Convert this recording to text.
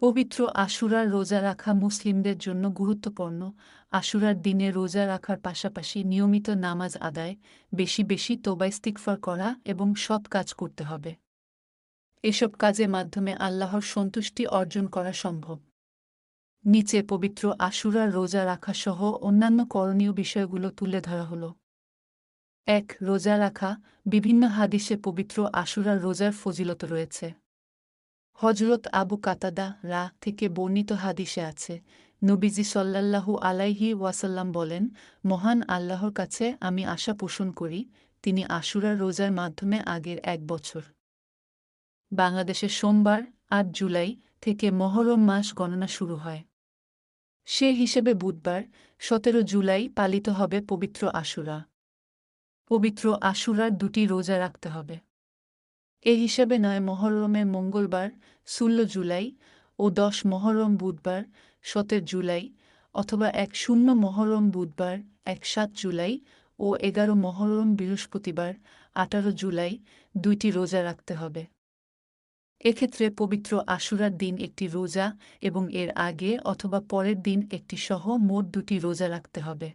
পবিত্র আশুরার রোজা রাখা মুসলিমদের জন্য গুরুত্বপূর্ণ। আশুরার দিনে রোজা রাখার পাশাপাশি নিয়মিত নামাজ আদায়, বেশি বেশি তোবাইস্তিকফার করা এবং সৎ কাজ করতে হবে। এসব কাজের মাধ্যমে আল্লাহর সন্তুষ্টি অর্জন করা সম্ভব। নিচে পবিত্র আশুরার রোজা রাখা সহ অন্যান্য করণীয় বিষয়গুলো তুলে ধরা হল। এক, রোজা রাখা। বিভিন্ন হাদিসে পবিত্র আশুরার রোজার ফজিলত রয়েছে। হজরত আবু কাতাদা রা থেকে বর্ণিত হাদিসে আছে। নবীজি সল্লাল্লাহু আলাইহি ওয়াসাল্লাম বলেন, মহান আল্লাহর কাছে আমি আশা পোষণ করি, তিনি আশুরার রোজার মাধ্যমে আগের এক বছর। বাংলাদেশের সোমবার, আট জুলাই থেকে মহরম মাস গণনা শুরু হয়। সে হিসেবে বুধবার, সতেরো জুলাই পালিত হবে পবিত্র আশুরা। পবিত্র আশুরার দুটি রোজা রাখতে হবে। এ হিসেবে নয় মহরমের মঙ্গলবার, ষোলো জুলাই ও দশ মহরম বুধবার, সতের জুলাই অথবা এক শূন্য মহরম বুধবার, এক সাত জুলাই ও এগারো মহরম বৃহস্পতিবার, আঠারো জুলাই দুইটি রোজা রাখতে হবে। এক্ষেত্রে পবিত্র আশুরার দিন একটি রোজা এবং এর আগে অথবা পরের দিন একটি সহ মোট দুটি রোজা রাখতে হবে।